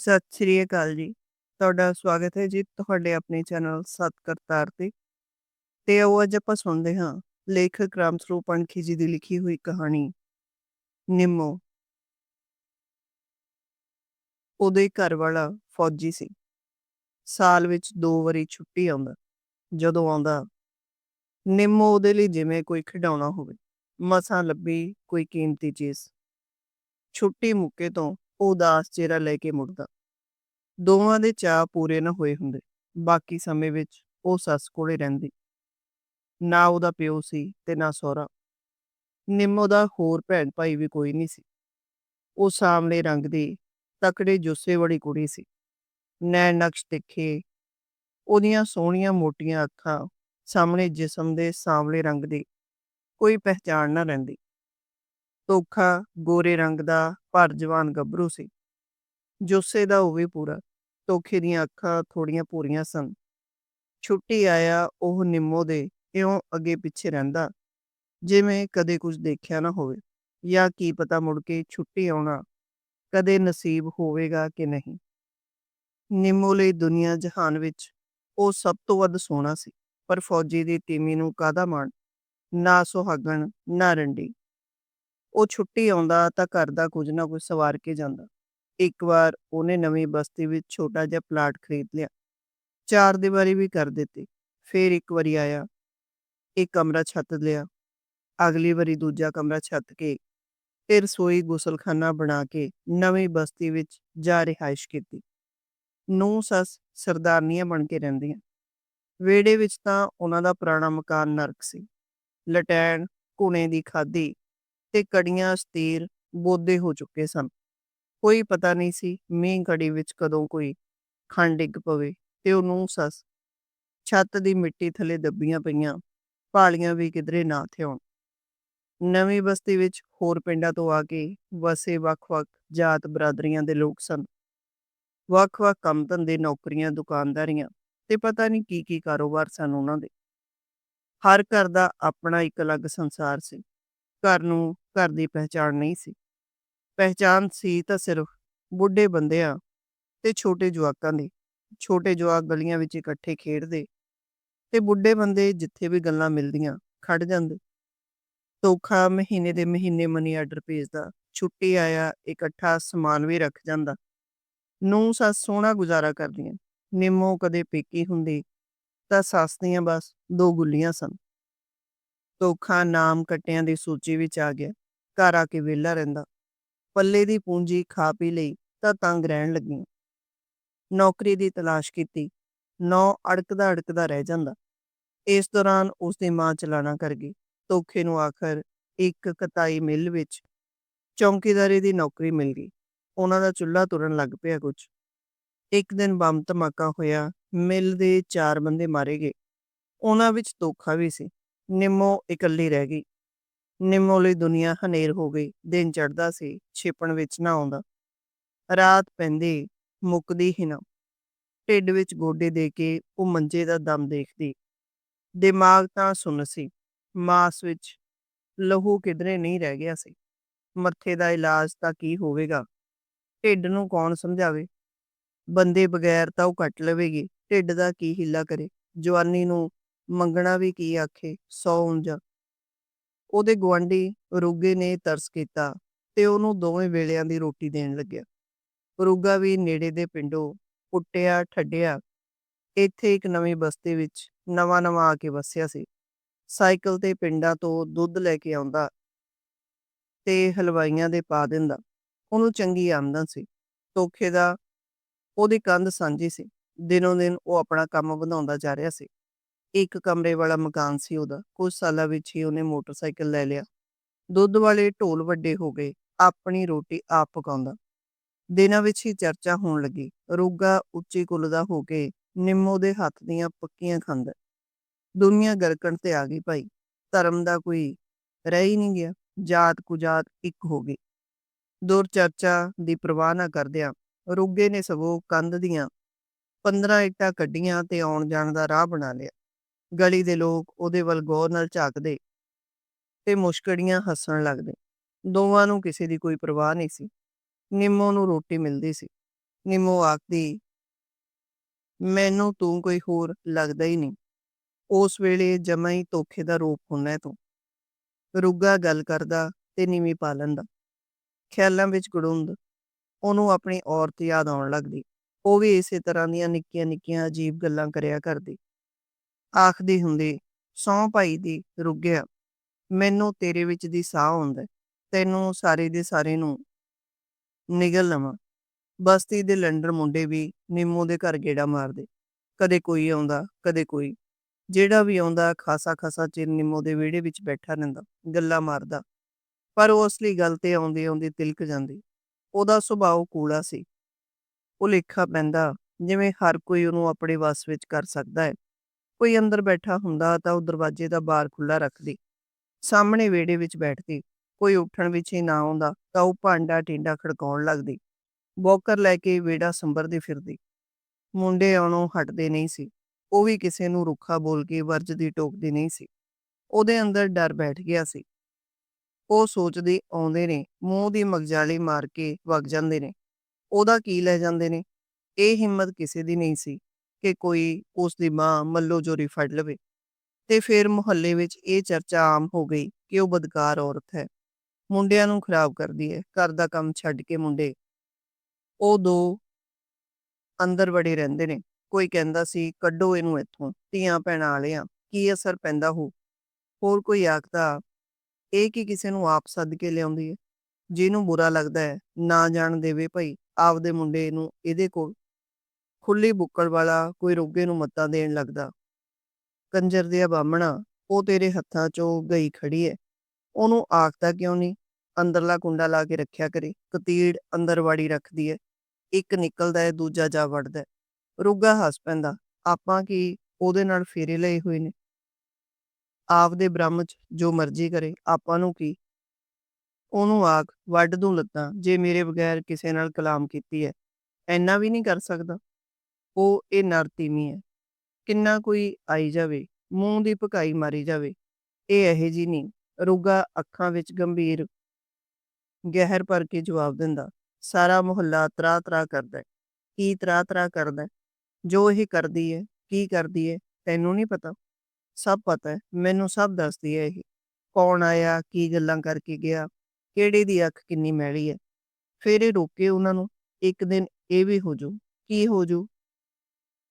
ਸਤਿ ਸ੍ਰੀ ਅਕਾਲ ਜੀ। ਤੁਹਾਡਾ ਸਵਾਗਤ ਹੈ ਜੀ ਤੁਹਾਡੇ ਆਪਣੇ ਚੈਨਲ ਸਤ ਕਰਤਾਰ ਤੇ। ਤੇ ਆਓ ਅੱਜ ਆਪਾਂ ਸੁਣਦੇ ਹਾਂ, ਲੇਖਕ ਰਾਮ ਸਰੂਪ ਅਣਖੀ ਜੀ ਦੀ ਲਿਖੀ ਹੋਈ ਕਹਾਣੀ, ਨਿੰਮੋ। ਉਹਦੇ ਘਰ ਵਾਲਾ ਫੌਜੀ ਸੀ। ਸਾਲ ਵਿੱਚ ਦੋ ਵਾਰੀ ਛੁੱਟੀ ਆਉਂਦਾ। ਜਦੋਂ ਆਉਂਦਾ, ਨਿੰਮੋ ਉਹਦੇ ਲਈ ਜਿਵੇਂ ਕੋਈ ਖਿਡੌਣਾ ਹੋਵੇ, ਮਸਾਂ ਲੱਭੀ ਕੋਈ ਕੀਮਤੀ ਚੀਜ਼ ਛੁੱਟੀ ਮੁੱਕੇ ਤੋਂ ਉਹ ਉਦਾਸ ਚਿਹਰਾ ਲੈ ਕੇ ਮੁੜਦਾ। ਦੋਵਾਂ ਦੇ ਚਾਅ ਪੂਰੇ ਨਾ ਹੋਏ ਹੁੰਦੇ। ਬਾਕੀ ਸਮੇਂ ਵਿੱਚ ਉਹ ਸੱਸ ਕੋਲੇ ਰਹਿੰਦੀ। ਨਾ ਉਹਦਾ ਪਿਓ ਸੀ ਤੇ ਨਾ ਸਹੁਰਾ। ਨਿੰਮੋ ਦਾ ਹੋਰ ਭੈਣ ਭਾਈ ਵੀ ਕੋਈ ਨਹੀਂ ਸੀ। ਉਹ ਸਾਹਮਣੇ ਰੰਗ ਦੀ ਤਕੜੇ ਜੁੱਸੇ ਵਾਲੀ ਕੁੜੀ ਸੀ। ਨੈਣ ਨਕਸ਼ ਤਿੱਖੇ। ਉਹਦੀਆਂ ਸੋਹਣੀਆਂ ਮੋਟੀਆਂ ਅੱਖਾਂ ਸਾਹਮਣੇ ਜਿਸਮ ਦੇ ਸਾਂਵਲੇ ਰੰਗ ਦੀ ਕੋਈ ਪਹਿਚਾਣ ਨਾ ਰਹਿੰਦੀ। ਧੋਖਾ, ਗੋਰੇ ਰੰਗ ਦਾ, ਭਰ ਜਵਾਨ ਗੱਭਰੂ ਸੀ। ਜੋਸੇ ਦਾ ਉਹ ਵੀ ਪੂਰਾ, ਧੋਖੇ ਦੀਆਂ ਅੱਖਾਂ ਥੋੜੀਆਂ ਪੂਰੀਆਂ ਸਨ। ਛੁੱਟੀ ਆਇਆ, ਉਹ ਨਿੰਮੋ ਦੇ ਇਉਂ ਅੱਗੇ ਪਿੱਛੇ ਰਹਿੰਦਾ। ਜਿਵੇਂ ਕਦੇ ਕੁਝ ਦੇਖਿਆ ਨਾ ਹੋਵੇ, ਜਾਂ ਕੀ ਪਤਾ ਮੁੜ ਕੇ ਛੁੱਟੀ ਆਉਣਾ ਕਦੇ ਨਸੀਬ ਹੋਵੇਗਾ ਕਿ ਨਹੀਂ। ਨਿੰਮੋ ਲਈ ਦੁਨੀਆ ਜਹਾਨ ਵਿੱਚ ਉਹ ਸਭ ਤੋਂ ਵੱਧ ਸੋਹਣਾ ਸੀ, ਪਰ ਫੌਜੀ ਦੀ ਤੀਮੀ ਨੂੰ ਕਾਦਾ ਮਾਣ? ਨਾ ਸੁਹਾਗਣ, ਨਾ ਰੰਡੀ। ਉਹ ਛੁੱਟੀ ਆਉਂਦਾ ਤਾਂ ਘਰ ਦਾ ਕੁਝ ਨਾ ਕੁਝ ਸਵਾਰ ਕੇ ਜਾਂਦਾ। ਇੱਕ ਵਾਰ ਉਹਨੇ ਨਵੀਂ ਬਸਤੀ ਵਿੱਚ ਛੋਟਾ ਜਿਹਾ ਪਲਾਟ ਖਰੀਦ ਲਿਆ। ਚਾਰ ਦੀਵਾਰੀ ਵੀ ਕਰ ਦਿੱਤੀ। ਫਿਰ ਇੱਕ ਵਾਰੀ ਆਇਆ। ਇੱਕ ਕਮਰਾ ਛੱਤ ਲਿਆ। ਅਗਲੀ ਵਾਰੀ ਦੂਜਾ ਕਮਰਾ ਛੱਤ ਕੇ। ਤੇ ਰਸੋਈ ਗੁਸਲਖਾਨਾ ਬਣਾ ਕੇ ਨਵੀਂ ਬਸਤੀ ਵਿੱਚ ਜਾ ਰਿਹਾਇਸ਼ ਕੀਤੀ। ਨੂੰ ਸੱਸ ਸਰਦਾਰਨੀਆਂ ਬਣ ਕੇ ਰਹਿੰਦੀਆਂ। ਵੇੜੇ ਵਿੱਚ ਤਾਂ ਉਹਨਾਂ ਦਾ ਪੁਰਾਣਾ ਮਕਾਨ ਨਰਕ ਸੀ। ਲਟੈਣ ਕੁਣੇ ਦੀ ਖਾਦੀ ਤੇ ਕੜੀਆਂ ਸਤੀਰ ਬੋਦੇ ਹੋ ਚੁੱਕੇ ਸਨ। ਕੋਈ ਪਤਾ ਨਹੀਂ ਸੀ ਮੀਂਹ ਘੜੀ ਵਿੱਚ ਕਦੋਂ ਕੋਈ ਖੰਡ ਡਿੱਗ ਪਵੇ ਤੇ ਉਹਨੂੰ ਸੱਸ ਛੱਤ ਦੀ ਮਿੱਟੀ ਥੱਲੇ ਦੱਬੀਆਂ ਪਈਆਂ ਪਾਲੀਆਂ ਵੀ ਕਿਧਰੇ ਨਾ ਥਿਉਣ। ਨਵੀਂ ਬਸਤੀ ਵਿੱਚ ਹੋਰ ਪਿੰਡਾਂ ਤੋਂ ਆ ਕੇ ਵਸੇ ਵੱਖ-ਵੱਖ ਜਾਤ ਬਰਾਦਰੀਆਂ ਦੇ ਲੋਕ ਸਨ। ਵੱਖ-ਵੱਖ ਕੰਮ ਧੰਦੇ, ਨੌਕਰੀਆਂ, ਦੁਕਾਨਦਾਰੀਆਂ ਤੇ ਪਤਾ ਨਹੀਂ ਕੀ ਕੀ ਕਾਰੋਬਾਰ ਸਨ ਉਹਨਾਂ ਦੇ। ਹਰ ਘਰ ਦਾ ਆਪਣਾ ਇੱਕ ਅਲੱਗ ਸੰਸਾਰ ਸੀ। ਘਰ ਨੂੰ ਘਰ ਦੀ ਪਹਿਚਾਣ ਨਹੀਂ ਸੀ। ਪਹਿਚਾਨ ਸੀ ਤਾਂ ਸਿਰਫ ਬੁੱਢੇ ਬੰਦਿਆਂ ਤੇ ਛੋਟੇ ਜਵਾਕਾਂ ਦੀ। ਛੋਟੇ ਜਵਾਕ ਗਲੀਆਂ ਵਿੱਚ ਇਕੱਠੇ ਖੇਡਦੇ ਤੇ ਬੁੱਢੇ ਬੰਦੇ ਜਿੱਥੇ ਵੀ ਗੱਲਾਂ ਮਿਲਦੀਆਂ ਖੜ ਜਾਂਦੇ। ਤੋਖਾ ਮਹੀਨੇ ਦੇ ਮਹੀਨੇ ਮਨੀ ਆਰਡਰ ਭੇਜਦਾ, ਛੁੱਟੀ ਆਇਆ, ਇਕੱਠਾ ਸਮਾਨ ਵੀ ਰੱਖ ਜਾਂਦਾ। ਨੂੰ ਸੱਸ ਸੋਹਣਾ ਗੁਜ਼ਾਰਾ ਕਰਦੀਆਂ, ਨਿੰਮੋ ਕਦੇ ਪੇਕੀ ਹੁੰਦੀ ਤਾਂ ਸੱਸ ਦੀਆਂ ਬਸ ਦੋ ਗੁੱਲੀਆਂ ਸਨ। ਧੋਖਾ, ਨਾਮ ਕੱਟਿਆਂ ਦੀ ਸੂਚੀ ਵਿੱਚ ਆ ਗਿਆ। ਘਰ ਆ ਕੇ ਵਿਹਲਾ ਰਹਿੰਦਾ। ਪੱਲੇ ਦੀ ਪੂੰਜੀ ਖਾ ਪੀ ਲਈ ਤਾਂ ਤੰਗ ਰਹਿਣ ਲੱਗੀ। ਨੌਕਰੀ ਦੀ ਤਲਾਸ਼ ਕੀਤੀ। ਨੌ ਅੜਕਦਾ ਅੜਕਦਾ ਰਹਿ ਜਾਂਦਾ। ਇਸ ਦੌਰਾਨ ਉਸ ਦੀ ਮਾਂ ਚਲਾਣਾ ਕਰ ਗਈ। ਧੋਖੇ ਨੂੰ ਆਖਰ ਇੱਕ ਕਤਾਈ ਮਿੱਲ ਵਿੱਚ ਚੌਂਕੀਦਾਰੀ ਦੀ ਨੌਕਰੀ ਮਿਲ ਗਈ। ਉਹਨਾਂ ਦਾ ਚੁੱਲ੍ਹਾ ਤੁਰਨ ਲੱਗ ਪਿਆ ਕੁਝ ਇੱਕ ਦਿਨ ਬੰਬ ਧਮਾਕਾ ਹੋਇਆ। ਮਿਲ ਦੇ ਚਾਰ ਬੰਦੇ ਮਾਰੇ ਗਏ। ਉਹਨਾਂ ਵਿੱਚ ਧੋਖਾ ਵੀ ਸੀ। ਨਿੰਮੋ ਇਕੱਲੀ ਰਹਿ ਗਈ। ਨਿੰਮੋ ਲਈ ਦੁਨੀਆ ਹਨੇਰ ਹੋ ਗਈ। ਦਿਨ ਚੜਦਾ ਸੀ, ਛਿਪਣ ਵਿੱਚ ਨਾ ਆਉਂਦਾ। ਰਾਤ ਪੈਂਦੀ, ਮੁੱਕਦੀ ਹੀ ਨਾ। ਢਿੱਡ ਵਿੱਚ ਗੋਡੇ ਦੇ ਕੇ ਉਹ ਮੰਜੇ ਦਾ ਦਮ ਦੇਖਦੀ। ਦਿਮਾਗ ਤਾਂ ਸੁੰਨ ਸੀ। ਮਾਸ ਵਿੱਚ ਲਹੂ ਕਿਧਰੇ ਨਹੀਂ ਰਹਿ ਗਿਆ ਸੀ। ਮੱਥੇ ਦਾ ਇਲਾਜ ਤਾਂ ਕੀ ਹੋਵੇਗਾ? ਢਿੱਡ ਨੂੰ ਕੌਣ ਸਮਝਾਵੇ? ਬੰਦੇ ਬਗੈਰ ਤਾਂ ਉਹ ਕੱਟ ਲਵੇਗੀ। ਢਿੱਡ ਦਾ ਕੀ ਹਿੱਲਾ ਕਰੇ? ਜਵਾਨੀ ਨੂੰ ਮੰਗਣਾ ਵੀ ਕੀ ਆਖੇ? ਸੌ ਉਂਜਾ ਉਹਦੇ ਗਵਾਂਢੀ ਰੁੱਗੇ ਨੇ ਤਰਸ ਕੀਤਾ ਤੇ ਉਹਨੂੰ ਦੋਵੇਂ ਵੇਲਿਆਂ ਦੀ ਰੋਟੀ ਦੇਣ ਲੱਗਿਆ। ਰੁੱਗਾ ਵੀ ਨੇੜੇ ਦੇ ਪਿੰਡੋਂ ਪੁੱਟਿਆ, ਠੱਡਿਆ। ਇੱਥੇ ਇੱਕ ਨਵੀਂ ਬਸਤੀ ਵਿੱਚ ਨਵਾਂ-ਨਵਾਂ ਆ ਕੇ ਵਸਿਆ ਸੀ। ਸਾਈਕਲ ਤੇ ਪਿੰਡਾਂ ਤੋਂ ਦੁੱਧ ਲੈ ਕੇ ਆਉਂਦਾ ਤੇ ਹਲਵਾਈਆਂ ਦੇ ਪਾ ਦਿੰਦਾ। ਉਹਨੂੰ ਚੰਗੀ ਆਮਦਨ ਸੀ। ਤੋਖੇ ਦਾ ਉਹਦੀ ਕੰਧ ਸਾਂਝੀ ਸੀ। ਦਿਨੋਂ ਦਿਨ ਉਹ ਆਪਣਾ ਕੰਮ ਵਧਾਉਂਦਾ ਜਾ ਰਿਹਾ ਸੀ। ਇੱਕ ਕਮਰੇ ਵਾਲਾ ਮਕਾਨ ਸੀ ਉਹਦਾ ਕੁਝ ਸਾਲਾਂ ਵਿੱਚ ਹੀ ਉਹਨੇ ਮੋਟਰਸਾਈਕਲ ਲੈ ਲਿਆ। ਦੁੱਧ ਵਾਲੇ ਢੋਲ ਵੱਡੇ ਹੋ ਗਏ, ਆਪਣੀ ਰੋਟੀ ਆਪ ਪਕਾਉਂਦਾ। ਦਿਨਾਂ ਵਿੱਚ ਹੀ ਚਰਚਾ ਹੋਣ ਲੱਗੀ। ਰੋਗਾ ਉੱਚੀ ਕੁੱਲ ਦਾ ਹੋ ਕੇ ਨਿੰਮੋ ਦੇ ਹੱਥ ਦੀਆਂ ਪੱਕੀਆਂ ਖਾਂਦਾ। ਦੁਨੀਆ ਗਰਕਣ ਤੇ ਆ ਗਈ ਭਾਈ। ਧਰਮ ਦਾ ਕੋਈ ਰਹਿ ਹੀ ਨਹੀਂ ਗਿਆ। ਜਾਤ ਕੁਜਾਤ ਇੱਕ ਹੋ ਗਈ। ਦੂਰ ਚਰਚਾ ਦੀ ਪ੍ਰਵਾਹ ਨਾ ਕਰਦਿਆਂ ਰੁੱਗੇ ਨੇ ਸਗੋਂ ਕੰਧ ਦੀਆਂ 15 ਇੱਟਾਂ ਕੱਢੀਆਂ ਤੇ ਆਉਣ ਜਾਣ ਦਾ ਰਾਹ ਬਣਾ ਲਿਆ। ਗਲੀ ਦੇ ਲੋਕ ਉਹਦੇ ਵੱਲ ਗੌਰ ਨਾਲ ਝਾਕਦੇ ਤੇ ਮੁਸ਼ਕੜੀਆਂ ਹੱਸਣ ਲੱਗਦੇ। ਦੋਵਾਂ ਨੂੰ ਕਿਸੇ ਦੀ ਕੋਈ ਪਰਵਾਹ ਨਹੀਂ ਸੀ। ਨਿੰਮੋ ਨੂੰ ਰੋਟੀ ਮਿਲਦੀ ਸੀ। ਨਿੰਮੋ ਆਖਦੀ, ਮੈਨੂੰ ਤੂੰ ਕੋਈ ਹੋਰ ਲੱਗਦਾ ਹੀ ਨਹੀਂ। ਉਸ ਵੇਲੇ ਜਮਾ ਹੀ ਧੋਖੇ ਦਾ ਰੂਪ ਹੁੰਦਾ ਤੂੰ। ਰੁੱਗਾ ਗੱਲ ਕਰਦਾ ਤੇ ਨੀਵੀਂ ਪਾ ਲੈਂਦਾ। ਖਿਆਲਾਂ ਵਿੱਚ ਗੜੁੰਦ, ਉਹਨੂੰ ਆਪਣੀ ਔਰਤ ਯਾਦ ਆਉਣ ਲੱਗਦੀ। ਉਹ ਵੀ ਇਸੇ ਤਰ੍ਹਾਂ ਦੀਆਂ ਨਿੱਕੀਆਂ ਨਿੱਕੀਆਂ ਅਜੀਬ ਗੱਲਾਂ ਕਰਿਆ ਕਰਦੀ। ਆਖਦੀ ਹੁੰਦੀ ਸੌ ਭਾਈ ਦੀ ਰੁੱਗਿਆ, ਮੈਨੂੰ ਤੇਰੇ ਵਿੱਚ ਦੀ ਸਾਹ ਆਉਂਦਾ, ਤੈਨੂੰ ਸਾਰੇ ਦੇ ਸਾਰੇ ਨੂੰ ਨਿਗਲ ਲਵਾਂ। ਬਸਤੀ ਦੇ ਲੰਡਰ ਮੁੰਡੇ ਵੀ ਨਿੰਮੋ ਦੇ ਘਰ ਗੇੜਾ ਮਾਰਦੇ। ਕਦੇ ਕੋਈ ਆਉਂਦਾ, ਕਦੇ ਕੋਈ। ਜਿਹੜਾ ਵੀ ਆਉਂਦਾ, ਖਾਸਾ ਖਾਸਾ ਚਿਰ ਨਿੰਮੋ ਦੇ ਵਿਹੜੇ ਵਿੱਚ ਬੈਠਾ ਰਹਿੰਦਾ, ਗੱਲਾਂ ਮਾਰਦਾ। ਪਰ ਉਹ ਅਸਲੀ ਗੱਲ ਤੇ ਆਉਂਦੀ ਆਉਂਦੀ ਤਿਲਕ ਜਾਂਦੀ। ਉਹਦਾ ਸੁਭਾਅ ਕੂੜਾ ਸੀ। ਉਹ ਲੇਖਾ ਪੈਂਦਾ, ਜਿਵੇਂ ਹਰ ਕੋਈ ਉਹਨੂੰ ਆਪਣੇ ਵੱਸ ਵਿੱਚ ਕਰ ਸਕਦਾ ਹੈ। ਕੋਈ ਅੰਦਰ ਬੈਠਾ ਹੁੰਦਾ ਤਾਂ ਉਹ ਦਰਵਾਜ਼ੇ ਦਾ ਬਾਰ ਖੁੱਲਾ ਰੱਖਦੀ, ਸਾਹਮਣੇ ਵਿਹੜੇ ਵਿੱਚ ਬੈਠਦੀ, ਕੋਈ ਉੱਠਣ ਵਿੱਚ ਹੀ ਨਾ ਆਉਂਦਾ ਤਾਂ ਉਹ ਭਾਂਡਾ ਟਿੰਡਾ ਖੜਕਾਉਣ ਲੱਗਦੀ, ਬੋਕਰ ਲੈ ਕੇ ਵਿਹੜਾ ਸੰਭਰਦੀ ਫਿਰਦੀ। ਮੁੰਡੇ ਆਉਣੋਂ ਹਟਦੇ ਨਹੀਂ ਸੀ, ਉਹ ਵੀ ਕਿਸੇ ਨੂੰ ਰੁੱਖਾ ਬੋਲ ਕੇ ਵਰਜਦੀ ਟੋਕਦੀ ਨਹੀਂ ਸੀ, ਉਹਦੇ ਅੰਦਰ ਡਰ ਬੈਠ ਗਿਆ ਸੀ। ਉਹ ਸੋਚਦੀ ਆਉਂਦੇ ਨੇ, ਮੂੰਹ ਦੀ ਮਗਜਾਲੀ ਮਾਰ ਕੇ ਵਗ ਜਾਂਦੇ ਨੇ, ਉਹਦਾ ਕੀ ਲੈ ਜਾਂਦੇ ਨੇ, ਇਹ ਹਿੰਮਤ ਕਿਸੇ ਦੀ ਨਹੀਂ ਸੀ। ਕਿ ਕੋਈ ਉਸ ਦੀ ਮਾਂ ਮੱਲੋ ਜੋਰੀ ਫੜ ਲਵੇ। ਤੇ ਫਿਰ ਮੁਹੱਲੇ ਵਿੱਚ ਇਹ ਚਰਚਾ ਆਮ ਹੋ ਗਈ ਕਿ ਉਹ ਬਦਕਾਰ ਔਰਤ ਹੈ। ਮੁੰਡਿਆਂ ਨੂੰ ਖਰਾਬ ਕਰਦੀ ਹੈ। ਘਰ ਦਾ ਕੰਮ ਛੱਡ ਕੇ ਮੁੰਡੇ ਉਹ ਦੋ ਅੰਦਰ ਵੜੇ ਰਹਿੰਦੇ ਨੇ। ਕੋਈ ਕਹਿੰਦਾ ਸੀ, ਕੱਢੋ ਇਹਨੂੰ ਇੱਥੋਂ। ਧੀਆਂ ਭੈਣਾਂ ਵਾਲਿਆਂ, ਕੀ ਅਸਰ ਪੈਂਦਾ ਹੋ? ਹੋਰ ਕੋਈ ਆਖਦਾ, ਇਹ ਕੀ ਕਿਸੇ ਨੂੰ ਆਪ ਸੱਦ ਕੇ ਲਿਆਉਂਦੀ ਹੈ? ਜਿਹਨੂੰ ਬੁਰਾ ਲੱਗਦਾ ਹੈ, ਨਾ ਜਾਣ ਦੇਵੇ ਭਈ, ਆਪਦੇ ਮੁੰਡੇ ਨੂੰ ਇਹਦੇ ਕੋਲ ਖੁੱਲੀ ਬੁੱਕਲ ਵਾਲਾ ਕੋਈ ਰੋਗੇ ਨੂੰ ਮੱਤਾ ਦੇਣ ਲੱਗਦਾ। ਕੰਜਰ ਦੇ ਬਾਹਮਣਾ ਉਹ ਤੇਰੇ ਹੱਥਾਂ 'ਚੋਂ ਗਈ ਖੜੀ ਹੈ ਉਹਨੂੰ ਆਖਦਾ ਕਿਉਂ ਨਹੀਂ? ਅੰਦਰਲਾ ਕੁੰਡਾ ਲਾ ਕੇ ਰੱਖਿਆ ਕਰੇ। ਕਤੀੜ ਅੰਦਰ ਵਾੜੀ ਰੱਖਦੀ ਹੈ ਇੱਕ ਨਿਕਲਦਾ ਹੈ ਦੂਜਾ ਜਾ ਵੜਦਾ ਹੈ ਰੁੱਗਾ ਹੱਸ ਪੈਂਦਾ। ਆਪਾਂ ਕੀ ਉਹਦੇ ਨਾਲ ਫੇਰੇ ਲਏ ਹੋਏ ਨੇ? ਆਪਦੇ ਬ੍ਰਹਮ 'ਚ ਜੋ ਮਰਜ਼ੀ ਕਰੇ, ਆਪਾਂ ਨੂੰ ਕੀ? ਉਹਨੂੰ ਆਖ, ਵੱਢ ਦੂੰ ਲੱਤਾਂ। ਜੇ ਮੇਰੇ ਬਗੈਰ ਕਿਸੇ ਨਾਲ ਕਲਾਮ ਕੀਤੀ ਹੈ ਐਨਾ ਵੀ ਨਹੀਂ ਕਰ ਸਕਦਾ। ਉਹ ਇਹ ਨਰ ਨਰਤੀਮੀ ਹੈ। ਕਿੰਨਾ ਕੋਈ ਆਈ ਜਾਵੇ, ਮੂੰਹ ਦੀ ਪਕਾਈ ਮਾਰੀ ਜਾਵੇ, ਇਹ ਇਹੋ ਜੀ ਨਹੀਂ। ਰੁੱਗਾ ਅੱਖਾਂ ਵਿੱਚ ਗੰਭੀਰ ਗਹਿਰ ਭਰ ਕੇ ਜਵਾਬ ਦਿੰਦਾ, ਸਾਰਾ ਮੁਹੱਲਾ ਤਰਾ ਤਰਾ ਕਰਦਾ ਕੀ ਤਰਾ ਤਰਾ ਕਰਦਾ ਜੋ ਇਹ ਕਰਦੀ ਹੈ, ਕੀ ਕਰਦੀ ਹੈ, ਤੈਨੂੰ ਨਹੀਂ ਪਤਾ? ਸਭ ਪਤਾ ਹੈ, ਮੈਨੂੰ ਸਭ ਦੱਸਦੀ ਹੈ ਇਹ। ਕੌਣ ਆਇਆ, ਕੀ ਗੱਲਾਂ ਕਰਕੇ ਗਿਆ, ਕਿਹੜੇ ਦੀ ਅੱਖ ਕਿੰਨੀ ਮੈਲੀ ਹੈ? ਫਿਰ ਇਹ ਰੋਕੇ ਉਹਨਾਂ ਨੂੰ, ਇੱਕ ਦਿਨ ਇਹ ਵੀ ਹੋ ਜੂ ਕੀ ਹੋ ਜੂ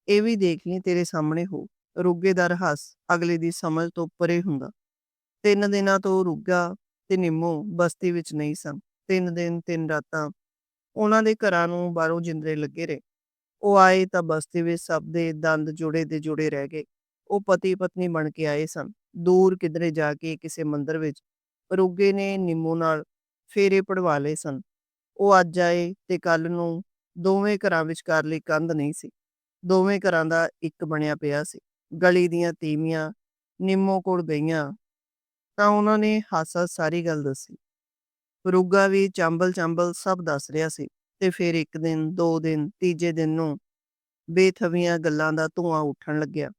ਇਹ ਵੀ ਦੇਖ ਲਈ ਤੇਰੇ ਸਾਹਮਣੇ ਹੋ, ਰੁੱਗੇ ਦਾ ਰਹੱਸ ਅਗਲੇ ਦੀ ਸਮਝ ਤੋਂ ਪਰੇ ਹੁੰਦਾ। ਤਿੰਨ ਦਿਨਾਂ ਤੋਂ ਰੁੱਗਾ ਤੇ ਨਿੰਮੋ ਬਸਤੀ ਵਿੱਚ ਨਹੀਂ ਸਨ। ਤਿੰਨ ਦਿਨ, ਤਿੰਨ ਰਾਤਾਂ ਉਹਨਾਂ ਦੇ ਘਰਾਂ ਨੂੰ ਬਾਹਰੋਂ ਜਿੰਦਰੇ ਲੱਗੇ ਰਹੇ। ਉਹ ਆਏ ਤਾਂ ਬਸਤੀ ਵਿੱਚ ਸਭ ਦੇ ਦੰਦ ਜੁੜੇ ਦੇ ਜੁੜੇ ਰਹਿ ਗਏ। ਉਹ ਪਤੀ ਪਤਨੀ ਬਣ ਕੇ ਆਏ ਸਨ। ਦੂਰ ਕਿਧਰੇ ਜਾ ਕੇ ਕਿਸੇ ਮੰਦਰ ਵਿੱਚ ਰੁੱਗੇ ਨੇ ਨਿੰਮੋ ਨਾਲ ਫੇਰੇ ਪੜਵਾ ਲਏ ਸਨ। ਉਹ ਅੱਜ ਆਏ ਤੇ ਕੱਲ ਨੂੰ ਦੋਵੇਂ ਘਰਾਂ ਵਿਚਕਾਰ ਲਈ ਕੰਧ ਨਹੀਂ ਸੀ। ਦੋਵੇਂ ਘਰਾਂ ਦਾ ਇੱਕ ਬਣਿਆ ਪਿਆ ਸੀ। ਗਲੀ ਦੀਆਂ ਤੀਵੀਆਂ ਨਿੰਮੋ ਕੋਲ ਗਈਆਂ ਤਾਂ ਉਹਨਾਂ ਨੇ ਹਾਸਾ ਸਾਰੀ ਗੱਲ ਦੱਸੀ। ਰੁੱਗਾ ਵੀ ਚੰਬਲ ਚੰਬਲ ਸਭ ਦੱਸ ਰਿਹਾ ਸੀ ਤੇ ਫਿਰ ਇੱਕ ਦਿਨ, ਦੋ ਦਿਨ, ਤੀਜੇ ਦਿਨ ਨੂੰ ਬੇਥਵੀਆਂ ਗੱਲਾਂ ਦਾ ਧੂਆਂ ਉੱਠਣ ਲੱਗਿਆ।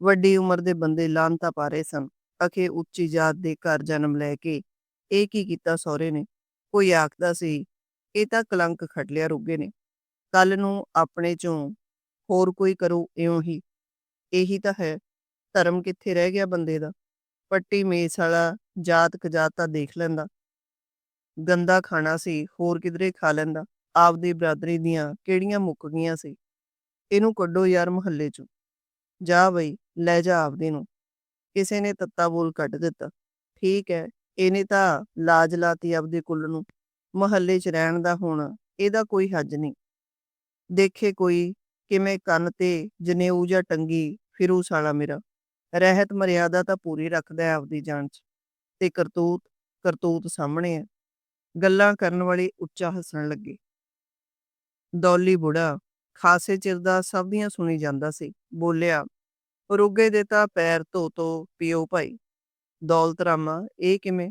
ਵੱਡੀ ਉਮਰ ਦੇ ਬੰਦੇ ਲਾਂਤਾ ਪਾ ਰਹੇ ਸਨ। ਅਖੇ ਉੱਚੀ ਜਾਤ ਦੇ ਘਰ ਜਨਮ ਲੈ ਕੇ ਇਹ ਕੀ ਕੀਤਾ ਸਹੁਰੇ ਨੇ? ਕੋਈ ਆਖਦਾ ਸੀ, ਇਹ ਤਾਂ ਕਲੰਕ ਖੱਟ ਲਿਆ ਰੁੱਗੇ ਨੇ। ਕੱਲ ਨੂੰ ਆਪਣੇ ਚੋਂ ਹੋਰ ਕੋਈ ਕਰੂ ਇਉਂ ਹੀ। ਇਹੀ ਤਾਂ ਹੈ, ਧਰਮ ਕਿੱਥੇ ਰਹਿ ਗਿਆ ਬੰਦੇ ਦਾ। ਪੱਟੀ ਮੇਸ ਵਾਲਾ ਜਾਤ ਕਜਾਤ ਤਾਂ ਦੇਖ ਲੈਂਦਾ। ਗੰਦਾ ਖਾਣਾ ਸੀ, ਹੋਰ ਕਿਧਰੇ ਖਾ ਲੈਂਦਾ। ਆਪਦੀ ਬਰਾਦਰੀ ਦੀਆਂ ਕਿਹੜੀਆਂ ਮੁੱਕ ਗਈਆਂ ਸੀ। ਇਹਨੂੰ ਕੱਢੋ ਯਾਰ ਮੁਹੱਲੇ ਚੋਂ। ਜਾ ਬਈ, ਲੈ ਜਾ ਆਪਦੀ ਨੂੰ। ਕਿਸੇ ਨੇ ਤੱਤਾ ਬੋਲ ਕੱਢ ਦਿੱਤਾ। ਠੀਕ ਹੈ, ਇਹਨੇ ਤਾਂ ਲਾਜ ਲਾਤੀ ਆਪਦੇ ਕੁੱਲ ਨੂੰ। ਮੁਹੱਲੇ 'ਚ ਰਹਿਣ ਦਾ ਹੁਣ ਇਹਦਾ ਕੋਈ ਹੱਜ ਨਹੀਂ। ਦੇਖੇ ਕੋਈ ਕਿਵੇਂ ਕੰਨ ਤੇ ਜਨੇਊ ਜਾਂ ਟੰਗੀ ਫਿਰੂ ਸਾਲਾ ਮੇਰਾ। ਰਹਿਤ ਮਰਿਆਦਾ ਤਾਂ ਪੂਰੀ ਰੱਖਦਾ ਹੈ ਆਪਦੀ ਜਾਨ 'ਚ ਤੇ ਕਰਤੂਤ ਕਰਤੂਤ ਸਾਹਮਣੇ ਹੈ। ਗੱਲਾਂ ਕਰਨ ਵਾਲੇ ਉੱਚਾ ਹੱਸਣ ਲੱਗੇ। ਦੌਲੀ ਬੁੜਾ, ਖਾਸੇ ਚਿਰ ਦਾ ਸਭ ਦੀਆਂ ਸੁਣੀ ਜਾਂਦਾ ਸੀ। ਬੋਲਿਆ, ਰੁੱਗੇ ਦੇ ਤਾਂ ਪੈਰ ਧੋ ਧੋ ਪਿਓ ਭਾਈ। ਦੌਲਤ ਰਾਮਾ, ਇਹ ਕਿਵੇਂ?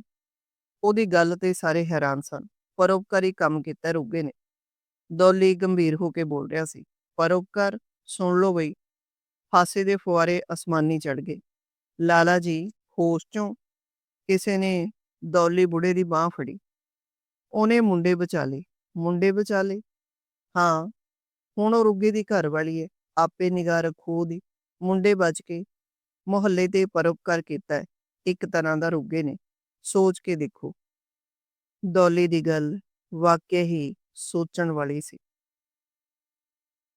ਉਹਦੀ ਗੱਲ ਤੇ ਸਾਰੇ ਹੈਰਾਨ ਸਨ ਪਰਉਪਕਾਰੀ ਕੰਮ ਕੀਤਾ ਰੁੱਗੇ ਨੇ। ਦੌਲੀ ਗੰਭੀਰ ਹੋ ਕੇ ਬੋਲ ਰਿਹਾ ਸੀ ਪਰਉਪਕਾਰ ਸੁਣ ਲਓ ਬਈ। ਹਾਸੇ ਦੇ ਫੁਆਰੇ ਅਸਮਾਨੀ ਚੜ ਗਏ। ਲਾਲਾ ਜੀ ਹੋਸ਼ ਚੋਂ ਕਿਸੇ ਨੇ ਦੌਲੀ ਬੁੜੇ ਦੀ ਬਾਹ ਫੜੀ। ਉਹਨੇ ਮੁੰਡੇ ਬਚਾ ਲਏ। ਮੁੰਡੇ ਬਚਾ ਲਏ? ਹਾਂ, ਹੁਣ ਉਹ ਰੁੱਗੇ ਦੀ ਘਰ ਵਾਲੀ ਹੈ ਆਪੇ ਨਿਗਾਹ ਰੱਖੋ ਦੀ ਮੁੰਡੇ ਬਚ ਕੇ ਮੁਹੱਲੇ ਤੇ ਪਰਉਪਕਾਰ ਕੀਤਾ ਹੈ ਇੱਕ ਤਰ੍ਹਾਂ ਦਾ ਰੁੱਗੇ ਨੇ। ਸੋਚ ਕੇ ਦੇਖੋ। ਦੌਲੀ ਦੀ ਗੱਲ ਵਾਕਿਆ ਹੀ ਸੋਚਣ ਵਾਲੀ ਸੀ।